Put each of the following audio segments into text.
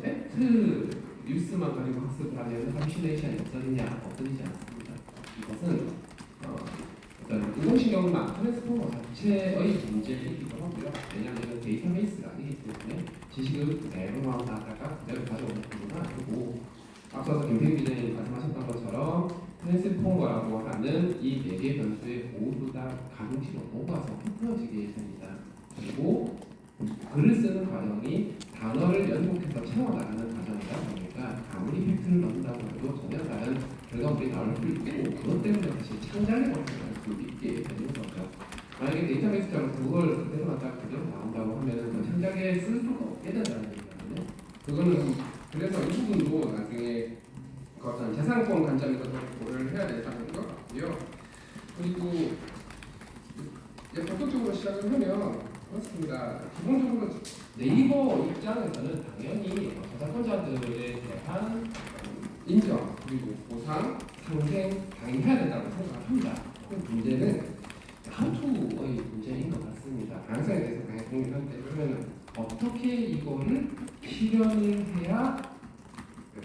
팩트 뉴스만 가지고 학습을 하면 할루시네이션이 없어지냐 없어지지 않습니다. 이것은 어, 어떤 인공신경망 트랜스포머 자체의 문제이기도 하고요. 왜냐하면 데이터베이스가 아니기 때문에 지식을 그대로 나다가 그대로 가져오는 부분은 아니고 앞서서 김태균 기자님 말씀하셨던 것처럼 트랜스포머라고 하는 이 네 개 변수의 모두 다 가중치로 녹아서 흩어지게 됩니다. 그리고 글을 쓰는 과정이 단어를 연속해서 채워나가는 과정이다 보니까 아무리 팩트를 넣는다고 해도 전혀 다른 결과물이 나올 수 있고 그것 때문에 사실 창작의 과정을 수 있게 되는 거죠. 만약에 데이터베이스처럼 그걸 그대로 갖다 그대로 나온다고 하면 그 창작에 쓸 수가 없게 된다는 얘기거든요. 그거는 그래서 이 부분도 나중에 그 어떤 재산권 관점에서 좀 고려를 해야 된다는 것 같고요. 그리고 이제 본격적으로 시작을 하면 그렇습니다. 기본적으로 네이버 입장에서는 당연히 저작권자들에 대한 인정 그리고 보상, 상생 당연히 해야 된다고 생각합니다. 그 문제는 하우투의 문제인 것 같습니다. 방향성에 대해서 당연히 동의하는데 그러면 어떻게 이거를 실현을 해야 그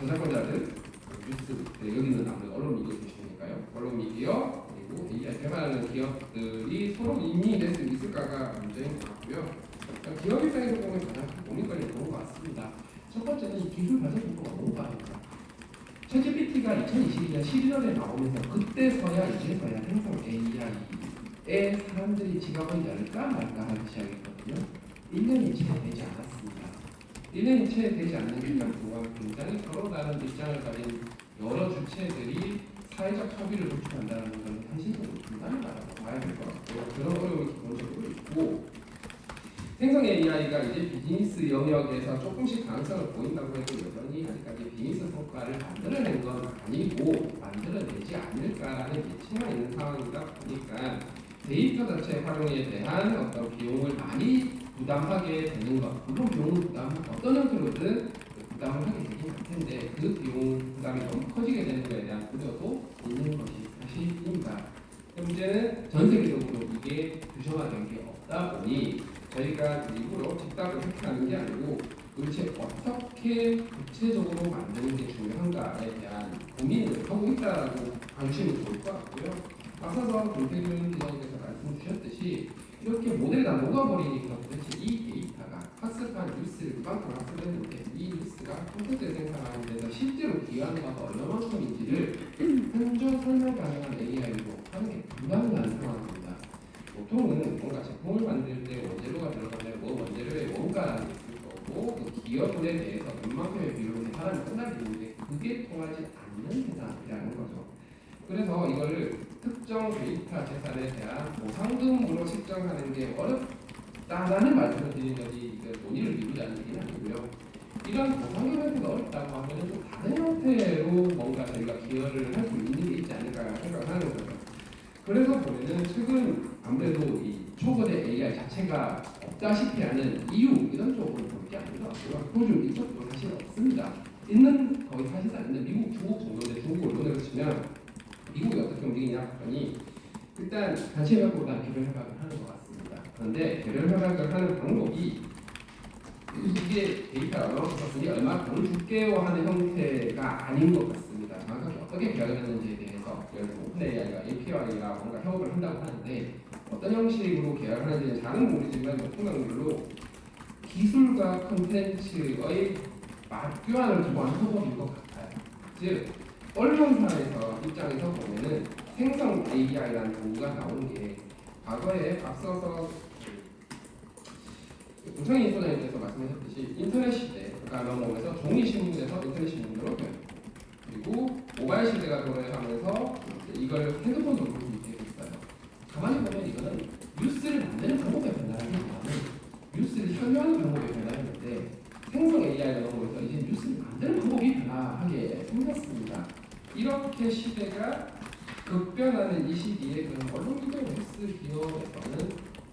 저작권자들 그 뉴스 네, 여기는 아무래도 언론 미디어 주시니까요. 언론 미디어 그리고 AI 개발하는 기업들이 서로 인이될 수 있을까가 문제인 것 같고요. 기업 입장에서 보면 가장 큰 고민거리는 그런 것 같습니다. 첫 번째는 이 기술 발전 속도가 너무 빠릅니다. 챗GPT가 2022년 11월에 나오면서 그때서야 이제서야 생성 AI에 사람들이 지갑을 열까 말까 하기 시작했거든요. 1년이 채 되지 않았습니다. 1년이 채 되지 않는 기간 동안 굉장히 서로 다른 입장을 가진 여러 주체들이 사회적 협의를 도출한다는 것은 현실적으로 불가능하다고 봐야 될 것 같고요. 그런 어려움이 기본적으로 있고 생성 AI가 이제 비즈니스 영역에서 조금씩 가능성을 보인다고 해도 여전히 아직까지 비즈니스 성과를 만들어낸 건 아니고 만들어내지 않을까라는 예측만 있는 상황이다 보니까 데이터 자체 활용에 대한 어떤 비용을 많이 부담하게 되는 것 물론 비용을 부담 어떤 형태로든 부담을 하게 되긴 할 텐데 그 비용 부담이 너무 커지게 되는 것에 대한 우려도 있는 것이 사실입니다. 문제는 전 세계적으로 이게 규정화된 게 없다 보니 저희가 일부러 즉답을 이렇게 하는 게 아니고 도대체 어떻게 구체적으로 만드는 게 중요한가에 대한 고민을 하고 있다라고 관심이 좋을 것 같고요. 앞서서 김태균 기자님께서 말씀 주셨듯이 이렇게 모델이 다 녹아버리니까 도대체 이 데이터가 학습한 뉴스를 그만큼 학습했는데 이 뉴스가 콘텐츠를 생산하는 데서 실제로 기여하는 바가 얼마만큼인지를 현저 설명 가능한 AI로 하는 게 불가능한 상황입니다. 보통은 뭔가 제품을 만들 때 원재료가 들어가면 뭐 원가라는 게 있을 거고 그 기여분에 대해서 웬만큼의 비용을 계산하면 끝나겠는데 그게 통하지 않는 세상이라는 거죠. 그래서 이거를 특정 데이터 재산에 대한 보상금으로 책정하는 게 어렵다라는 말씀을 드린 거지 이게 논의를 미루자는 얘기는 아니고요. 이런 형태가 어렵다고 하면 좀 다른 형태로 뭔가 저희가 기여를 할 수 있는 게 있지 않을까 생각하는 거죠. 그래서 보면은 최근 아무래도 이 초거대 AI 자체가 없다시피 하는 이유 이런 쪽으로 볼게 아닌 것 같고요. 호주 이쪽 도 사실 없습니다. 있는 거의 사실상 있는 미국, 중국 정도인데 중국을 논의를 치면 미국이 어떻게 움직이냐 했더니 일단 단체 협약보다 개별 협약을 하는 것 같습니다. 그런데 개별 협약을 하는 방법이 이게 데이터 얼마 썼으니 얼마 돈을 줄게요 하는 형태가 아닌 것 같습니다. 정확하게 어떻게 계약을 했는지에 대해서 예를 들어 오픈 AI가 API와 뭔가 협업을 한다고 하는데 어떤 형식으로 계약을 하는지는 잘은 모르지만 높은 확률로 기술과 콘텐츠의 맞교환을 두고 한 협업인 것 같아요. 즉 언론사에서 입장에서 보면은 생성 AI라는 도구가 나오는 게 과거에 앞서서 우창희 소장님께서 말씀하셨듯이 인터넷 시대 그러니까 넘어오면서 종이 신문에서 인터넷 신문으로 변 그리고 모바일 시대가 도래하면서 이걸 핸드폰으로 볼 수 있게 됐어요. 가만히 보면 이거는 뉴스를 만드는 방법에 변화하기보다는 뉴스를 설명하는 방법에 변화했는데 생성 AI가 넘어오면서 이제 뉴스를 만드는 방법이 변화하게 생겼습니다. 이렇게 시대가 급변하는 이 시기에 그럼 언론 미디어 뉴스 기업에서는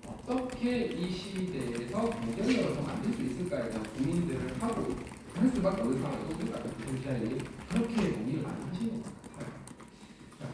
어떻게 이 시대에서 경쟁력을 더 만들 수 있을까에 대한 고민들을 하고 할 수밖에 없는 그래서 아까 기자님이 그렇게 고민을 많이 하시는 것 같아요. 자,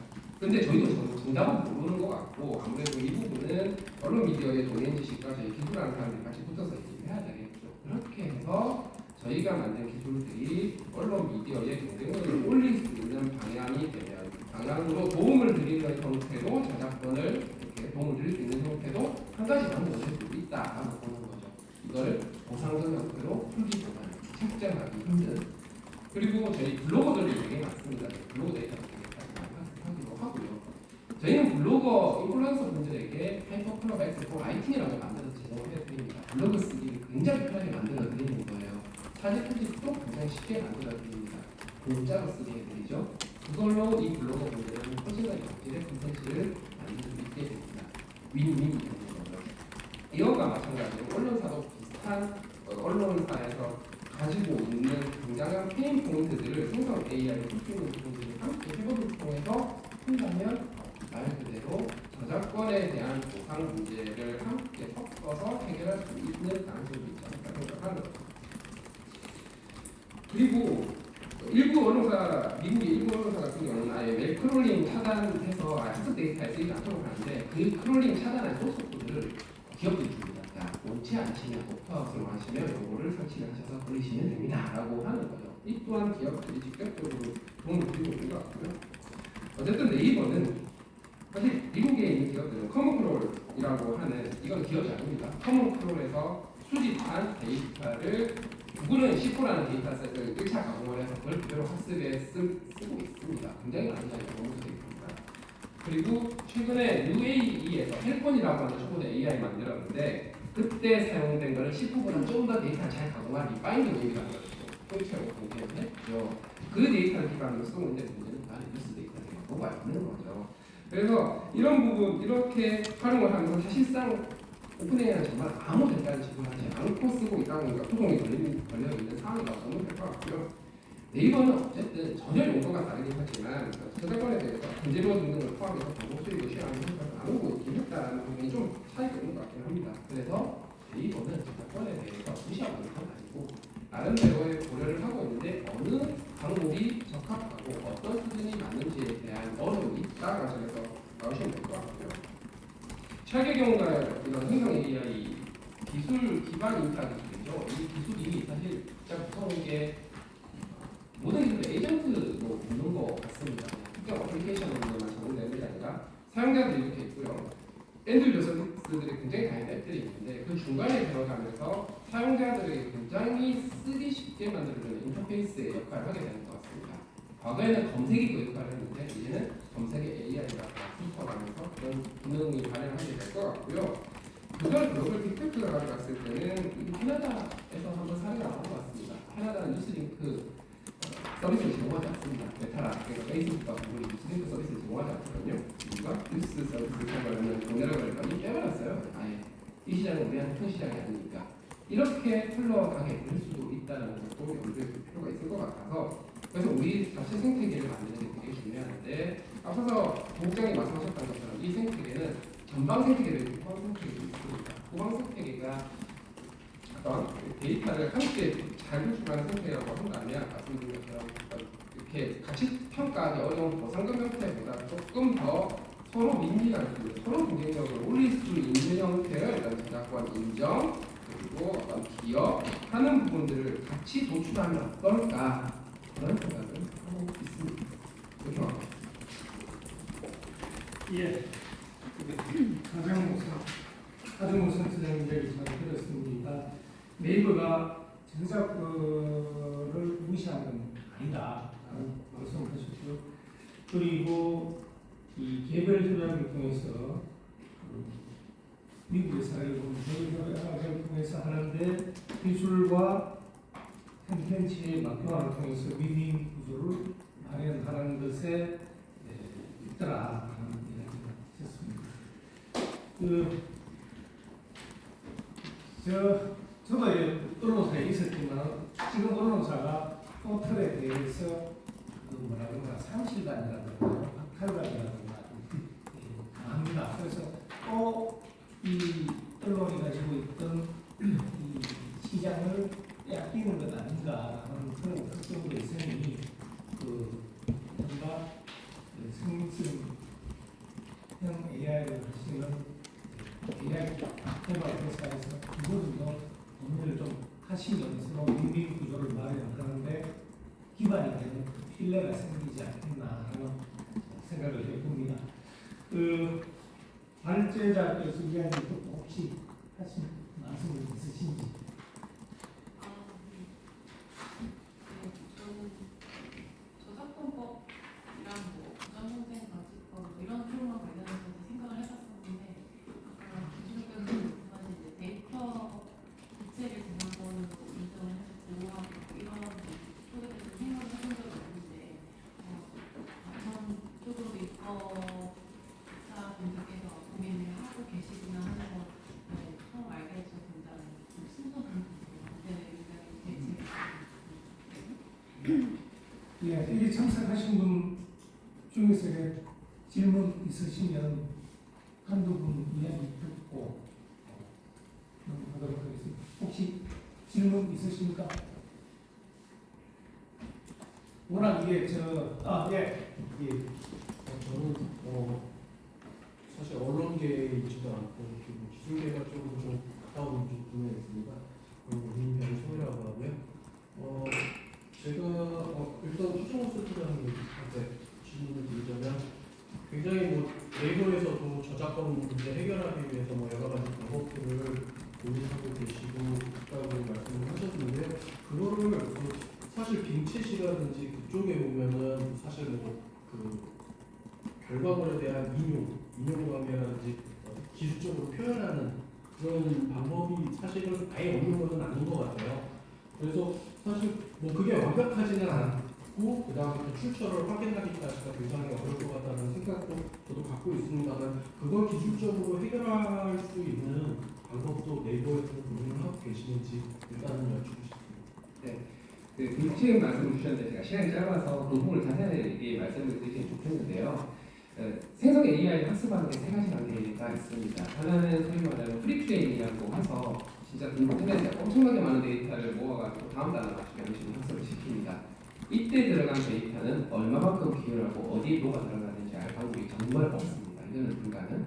근데 저희도 정- 정답은 모르는 것 같고 아무래도 이 부분은 언론 미디어의 도인 지식과 저희 기술하는 사람들이 같이 붙어서 얘기를 해야 되겠죠. 그렇게 해서 저희가 만든 기술들이 언론 미디어의 경쟁력을 올릴 수 있는 방향이 되면 방향으로 도움을 드리는 형태로 저작권을 이렇게 도움을 드릴 수 있는 형태도 한 가지 방법을 낼수 있다라고 보는 거죠. 이거를 보상적 형태로 풀기보다는 책정하기 힘든 그리고 저희 블로거들이 되게 많습니다. 블로그 데이터가 되게 많기도 하고요. 저희는 블로거 인플루언서 하이퍼클럽 X4 라이팅이라고 만들어서 제공을 해드립니다. 블로그 쓰기를 굉장히 편하게 만들어 드리는 거예요. 사진 편집도 굉장히 쉽게 만들어 드립니다. 공짜로 쓰게 해드리죠. 그걸로 이 블로거 분들은 훨씬더 양질의 콘텐츠를 만들 수 있게 됩니다. 윈윈이 되는 거죠. 이거가 마찬가지로 언론사도 비슷한 어, 언론사에서 가지고 있는 굉장한 페인 포인트들을 생성 AI로 풀수있는 부분들을 함께 해보를 통해서 한다면 말 그대로 저작권에 대한 보상 문제를 함께 섞어서 해결할 수 있는 가능성이 있지 않을까 생각하는 거죠. 그리고 일부 언론사, 미국의 일부 언론사 같은 경우는 아예 웹 크롤링 차단해서 아, 쓰이지 않도록 하는데 그 크롤링 차단한 소스 코드를 기업들이 줍니다. 야, 원치 않으시면 오프아웃으로 하시면 요거를 설치를 하셔서 버리시면 됩니다. 라고 하는 거죠. 이 또한 기업들이 직접적으로 도움을 드리고 있는 것 같고요. 어쨌든 네이버는 사실 미국에 있는 기업들은 커먼크롤이라고 하는 이건 기업이 아닙니다. 커먼크롤에서 수집한 데이터를 구글은 10%라는 데이터셋을 1차 가공을 해서 그걸 그대로 학습에 쓰, 쓰고 있습니다. 굉장히 너무 데이터입니다. 그리고 최근에 UAE에서 헬폰이라고 하는 초보대 AI 만들었는데 그때 사용된 거는 10%보다 좀더 데이터를 잘 가공한 리파인드 웨이라는 걸 공개를 했죠. 그 데이터를 기반으로 쓰고 있는데 문제는 나는 뉴스 데이터를 뭐가 있는 거죠. 그래서 이런 부분 이렇게 활용을 하면서 사실상 오픈AI는 정말 아무 대가를 지불하지 않고 쓰고 있다 보니까 소송이 걸리, 걸려 있는 상황이라고 보면 될 것 같고요. 네이버는 어쨌든 전혀 용도가 다르긴 하지만 저작권에 대해서 듣는 걸 포함해서 정보 수익을 시행하는 형태를 나누고 있긴 했다는 부분이 좀 차이가 있는 것 같긴 합니다. 그래서 네이버는 저작권에 대해서 무시하고 있는 건 아니고 나름대로의 고려를 하고 있는데 어느 방법이 적합하고 어떤 수준이 맞는지에 대한 어려움이 있다라고 점에서 나오시면 될 것 같고요. 최악의 경우가 이런 행성 AI 기술 기반 인프라 기술이죠. 이 기술이 사실 진짜 무서운 게 모든 기술이 에이전트로 붙는 것 같습니다. 특정 어플리케이션으로만 적용되는 게 아니라 사용자들이 이렇게 있고요. 엔드 서비스들이 굉장히 다양한 앱들이 있는데 그 중간에 들어가면서 사용자들에게 굉장히 쓰기 쉽게 만들어주는 인터페이스의 역할을 하게 되는 것 같습니다. 과거에는 검색이 그 역할을 했는데 이제는 검색의 AI가 붙어가면서 그런 기능이 발현하게 될 것 같고요. 그걸 글로벌 빅테크가 가져갔을 때는 이 캐나다에서 한번 사례가 나온 것 같습니다. 캐나다 뉴스링크 어, 서비스를 제공하지 않습니다. 그러니까 페이스북과 구글이 뉴스링크 서비스를 제공하지 않거든요. 우리가 뉴스 서비스를 사용하면 동네라고 했더니 깨버렸어요. 아예 이 시장은 우리한테 큰 시장이 아니니까 이렇게 흘러가게 될 수도 있다는 것도 염두에 둘 필요가 있을 것 같아서 그래서 우리 자체 생태계를 만드는 게 되게 중요한데 앞서서 국장이 말씀하셨던 것처럼 이 생태계는 전방 생태계도 있고 후방 생태계도 있습니다. 후방 생태계가 어떤 데이터를 함께 잘 구축하는 생태계라고 한다면 말씀드린 것처럼 이렇게 가치 평가하기 어려운 보상금 형태보다 조금 더 서로 민감한 그 서로 경쟁력을 올릴 수 있는 형태의 일단 저작권 인정 그리고 어떤 기업 하는 부분들을 같이 도출하면 어떨까 그런 생각을 하고 있습니다. 말합니다. 예. 가장 우선 하정우 선수장님 얘기 잘 들었습니다. 네이버가 저작권을 무시하는 건 아니다. 라는 말씀하셨죠. 그리고 이 개별 조작을 통해서 사례를 보면 개별 통해서 하는데 기술과 콘텐츠의 맞교환을 통해서 윈윈 구조를 마련하는 것에 예, 있더라 하는 이야기가 있었습니다. 그, 저, 저도 예, 언론사에 있었지만 지금 언론사가 포털에 대해서 그 뭐라 그러나 상실감이라든가 박탈감이라든가 예, 강합니다. 그래서 또이 언론이 가지고 있던 이 시장을 빼앗기는 것 아닌가 하는 그런 걱정도 있으니 그 뭔가 그 생성 형 AI를 하시는 AI 개발 회사에서 이 부분 오늘 좀 하시면서 의미 구조를 마련하는데 기반이 되는 필레가 생기지 않겠나 하는 생각을 해봅니다. 그 발제자께서 이야기 혹시 하신 말씀을 참석하신 분 중에서 질문 있으시면 한두 분 이야기 듣고 어, 넘어가도록 하겠습니다. 혹시 질문 있으십니까? 워낙 이게 저, 아, 예, 예, 어, 저는 어, 사실 언론계에 있지도 않고 이렇게 뭐 기술계가 쪽으로 좀 가까운 좀 분야에 있습니다. 그리고 민변 소유라고 하고요. 어, 제가 어, 일단 수정호스트라는 분한테 질문을 드리자면 굉장히 뭐 네이버에서도 저작권 문제 해결하기 위해서 뭐 여러 가지 방법들을 고민하고 계시고 있다고 말씀을 하셨는데요. 그거를 그 사실 빙챗이라든지 그쪽에 보면은 사실 뭐그 결과물에 대한 인용, 인용관계라든지 어, 기술적으로 표현하는 그런 방법이 사실은 아예 없는 것은 아닌 것 같아요. 그래서 사실 뭐 그게 완벽하지는 않고 그 다음에 또 출처를 확인하기까지가 굉장히 어려울 것 같다는 생각도 저도 갖고 있습니다만 그걸 기술적으로 해결할 수 있는 방법도 네이버에서 고민을 하고 계시는지 일단은 여쭙고 싶습니다. 그 빅체인 말씀을 주셨는데 제가 시간이 짧아서 그 부분을 자세하게 말씀을 드리면 좋겠는데요. 어, 생성 AI를 학습하는 게 세 가지 단계가 있습니다. 하나는 소위 말하는 프리트레인이라고 해서 진짜 인터넷에 엄청나게 많은 데이터를 모아가지고 다음 단어 맞추게 식으로 학습을 시킵니다. 이때 들어간 데이터는 얼마만큼 비율하고 어디에 뭐가 들어가는지 알 방법이 정말 없습니다. 이거는 불가능.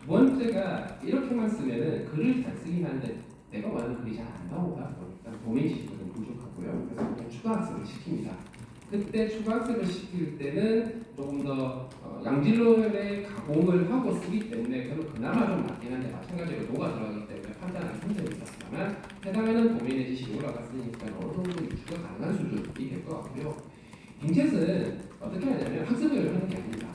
두 번째가 이렇게만 쓰면은 글을 잘 쓰긴 하는데 내가 원하는 글이 잘 안 나오다 보니까 도메인 지식이 좀 부족하고요. 그래서 추가 학습을 시킵니다. 그때 학습을 시킬 때는 조금 더 어, 양질론의 가공을 하고 쓰기 때문에 그건 그나마 좀 낫긴 한데 마찬가지로 녹아 들어가기 때문에 판단하기 힘듭니다만 해당하는 도메인의 지식이 올라갔으니까 어느 정도 유추가 가능한 수준이 될 것 같고요. 빙챗은 어떻게 하냐면 학습을 하는 게 아닙니다.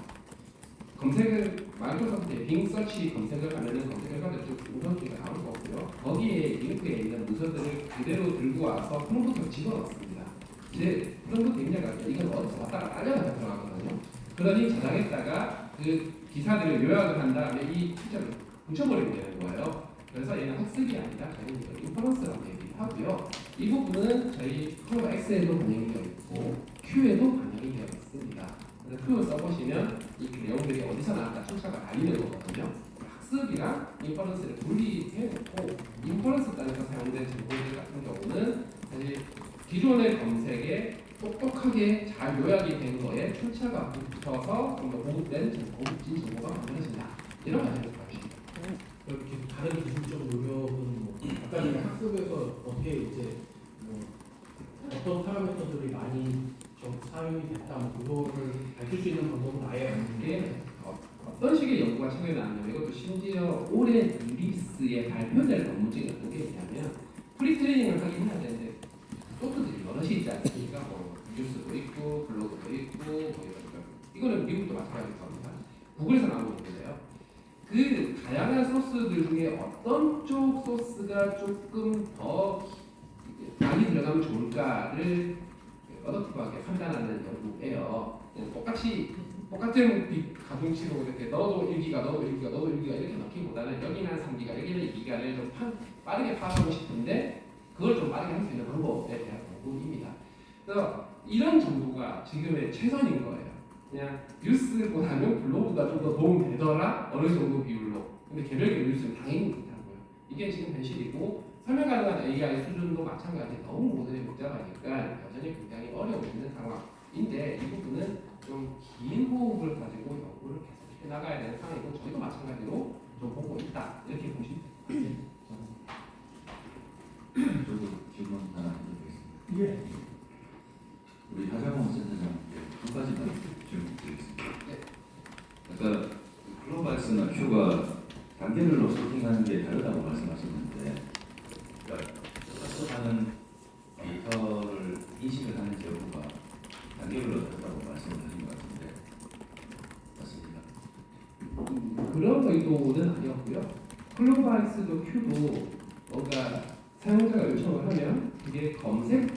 검색을 마이크로소프트의 빙 서치 검색을 하면은 검색 결과들이 쭉 우선순위가 나올 거고요. 거기에 링크에 있는 문서들을 그대로 들고 와서 컴퓨터에 집어넣습니다. 이제 프롬프트 입력할 때 이건 어디서 왔다가 딸려가서 들어가거든요. 그러니 저장했다가 그 기사들을 요약을 한 다음에 이 피처를 붙여버리면 되는 거예요. 그래서 얘는 학습이 아니라 저희는 인퍼런스라고 얘기를 하고요. 이 부분은 저희 컬러 X에도 반영이 되어 있고 Q에도 반영이 되어 있습니다. 그래서 Q 써보시면 이 내용들이 어디서 나왔다 출처가 알리는 거거든요. 학습이랑 인퍼런스를 분리해놓고 인퍼런스 단에서 사용된 정보들 같은 경우는 사실 기존의 검색에 똑똑하게 잘 요약이 된 거에 출처가 붙어서 좀더 고급된 정- 고급진 정보가 만들어진다. 이런 관점에서 봐주시면 이렇게 다른 기술적 노력은 뭐 아까 전에 학습에서 어떻게 이제 뭐 어떤 파라미터들이 많이 좀 사용이 됐다 뭐 그거를 밝힐 수 있는 방법은 아예 없는 게 이게 어, 어떤 식의 연구가 최근에 나왔냐면 이것도 심지어 올해 리리스에 발표될 논문증이 어떤 게 있냐면 프리트레이닝을 하긴 해야 되는데 있지 않습니까? 뭐 뉴스도 있고 블로그도 있고 뭐 이런 거 이거는 미국도 마찬가지일 겁니다. 구글에서 나온 건데요. 그 다양한 소스들 중에 어떤 쪽 소스가 조금 더 많이 들어가면 좋을까를 어덕티브하게 판단하는 연구예요. 똑같이 똑같은 비- 가중치로 이렇게 넣어도 1기가 넣어도 1기가 넣어도 1기가 이렇게 넣기보다는 여기는 한 3기가 여기는 2기가를 좀 파, 빠르게 파악하고 싶은데 그걸 좀 빠르게 할 수 있는 방법에 대한 연구입니다. 그래서 이런 정도가 지금의 최선인 거예요. 그냥 뉴스보다는 블로그가 좀 더 도움 되더라 어느 정도 비율로. 근데 개별적인 뉴스는 당연히 못하고요. 이게 지금 현실이고 설명 가능한 AI 수준도 마찬가지 너무 모델이 복잡하니까 여전히 굉장히 어려워 있는 상황인데 이 부분은 좀 긴 호흡을 가지고 연구를 계속 해 나가야 되는 상황이고 저희도 마찬가지로 좀 보고 있다 이렇게 보시면 됩니다. 저도 질문 하나. 예, 우리 하장원 센터장님께 두 가지만 질문 드리겠습니다. 네. 아까 글로벌스나 큐가 단계별로 소팅하는 게 다르다고 말씀하셨는데, 그러니까 접속하는 데이터를 인식을 하는 여부가 단계별로 다르다고 말씀하신 것 같은데, 맞습니까? 음, 그런 의도는 아니었고요. 클로바이스도 큐도 뭔가 사용자가 요청을 하면 그게 검색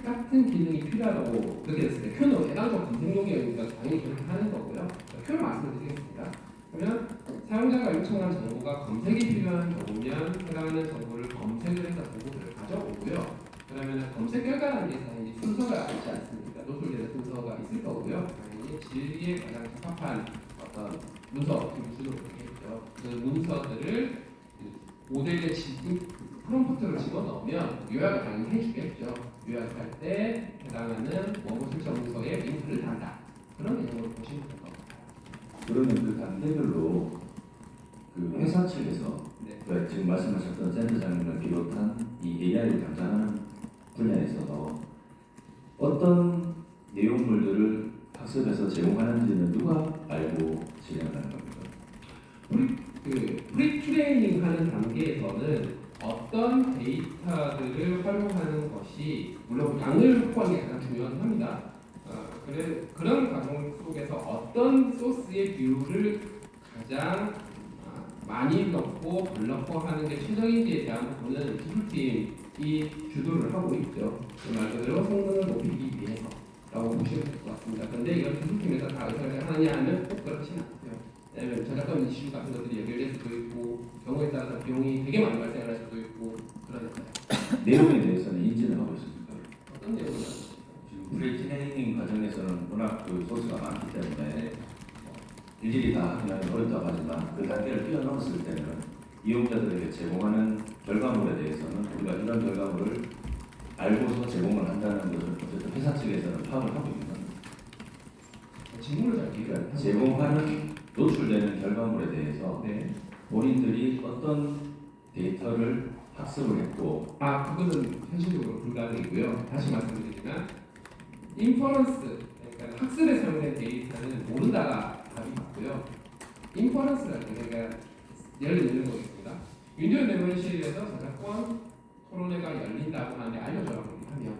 필요하다고 됐을 때 큐는 해당적 검색용이니까 당연히 그렇게 하는 거고요. 큐를 말씀드리겠습니다. 그러면 사용자가 요청한 정보가 검색이 필요한 경우면 해당하는 정보를 검색을 해서 정보를 가져오고요. 그러면 검색 결과라는 게 당연히 순서가 있지 않습니까? 노출되는 순서가 있을 거고요. 당연히 진리에 가장 적합한 어떤 문서, 문서로 되겠죠. 그 문서들을 그 모델에 지, 프롬프트를 집어넣으면 요약을 당연히 해주겠죠. 요약할 때 해당하는 원고 설정 문서에 링크를 단다. 그런 내용으로 보시면 될것 같아요. 그러면 그 단계별로 그 회사 측에서 네. 그 지금 말씀하셨던 센터장님을 비롯한 이 AI를 담당하는 분야에서 어떤 내용물들을 학습해서 제공하는지는 누가 알고 진행하는 겁니까? 그 프리트레이닝 하는 단계에서는 데이터들을 활용하는 것이 물론 양을 확보하는 게 가장 중요합니다. 어, 그래, 그런 과정 속에서 어떤 소스의 뷰를 가장 아, 많이 넣고 덜 넣고 하는 게 최적인지에 대한 부분은 기술팀이 주도를 하고 있죠. 그말 그대로 성능을 높이기 위해서 라고 보시면 될 것 같습니다. 근데 이걸 기술팀에서 다 의사를 하느냐 하면 꼭 그렇지는 않고요. 왜냐면 저작권 이슈 같은 것들이 연결될 수도 있고 경우에 따라서 비용이 되게 많이 발생할 수도 있고. 내용에 대해서는 인지는 하고 있습니까? 어떤 내용이요? 지금 프리트레이닝 과정에서는 워낙 그 소스가 많기 때문에 일일이 다 확인하기 어렵다고 하지만 그 단계를 뛰어넘었을 때는 이용자들에게 제공하는 결과물에 대해서는 우리가 이런 결과물을 알고서 제공을 한다는 것을 어쨌든 회사 측에서는 파악을 하고 있는 겁니다. 질문을 잘 그러니까 안 제공하는 노출되는 결과물에 대해서 네. 본인들이 어떤 데이터를 학습을 했고 아 그거는 현실적으로 불가능이고요. 다시 말씀드리면 인퍼런스 그러니까 학습에 사용된 데이터는 모른다가 답이 맞고요. 인퍼런스라는 게 예를 들면 거겠습니다. 윈도우 메모리실에서 저작권 토론회가 열린다고 하는데 알려줘라고 하면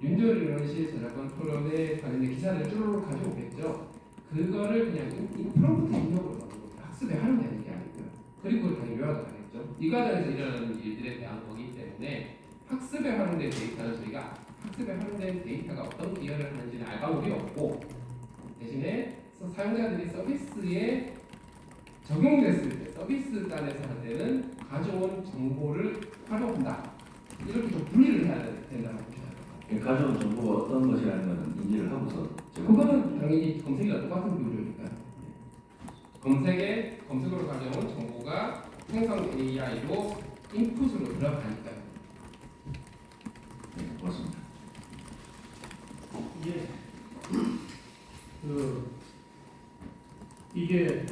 윈도우 메모리실 저작권 토론회 관련된 기사를 쭈루룩 가져오겠죠. 그거를 그냥 인- 인- 프롬프트 입력으로 넣는. 학습에 활용되는 게 아니고요. 그리고 당연히 요약을 하겠죠. 이 과정에서 일어나는 일들에 대한 거기 때문에 학습에 활용된 데이터는 저희가 학습에 활용된 데이터가 어떤 기여를 하는지는 알바목이 없고 대신에 서- 사용자들이 서비스에 적용됐을 때 서비스 단에서 할 때는 가져온 정보를 활용한다. 이렇게 좀 분리를 해야 된다고 보셔야 돼요. 가져온 정보가 어떤 것이라는 것은 인지를 하고서 그거는 당연히 검색이랑 똑같은 비율이니까요. 검색에 검색으로 가져온 정보가 생성 AI로 인풋으로 들어가니까요. 네, 고맙습니다. 이게 그 이게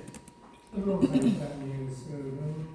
언론 사이트라는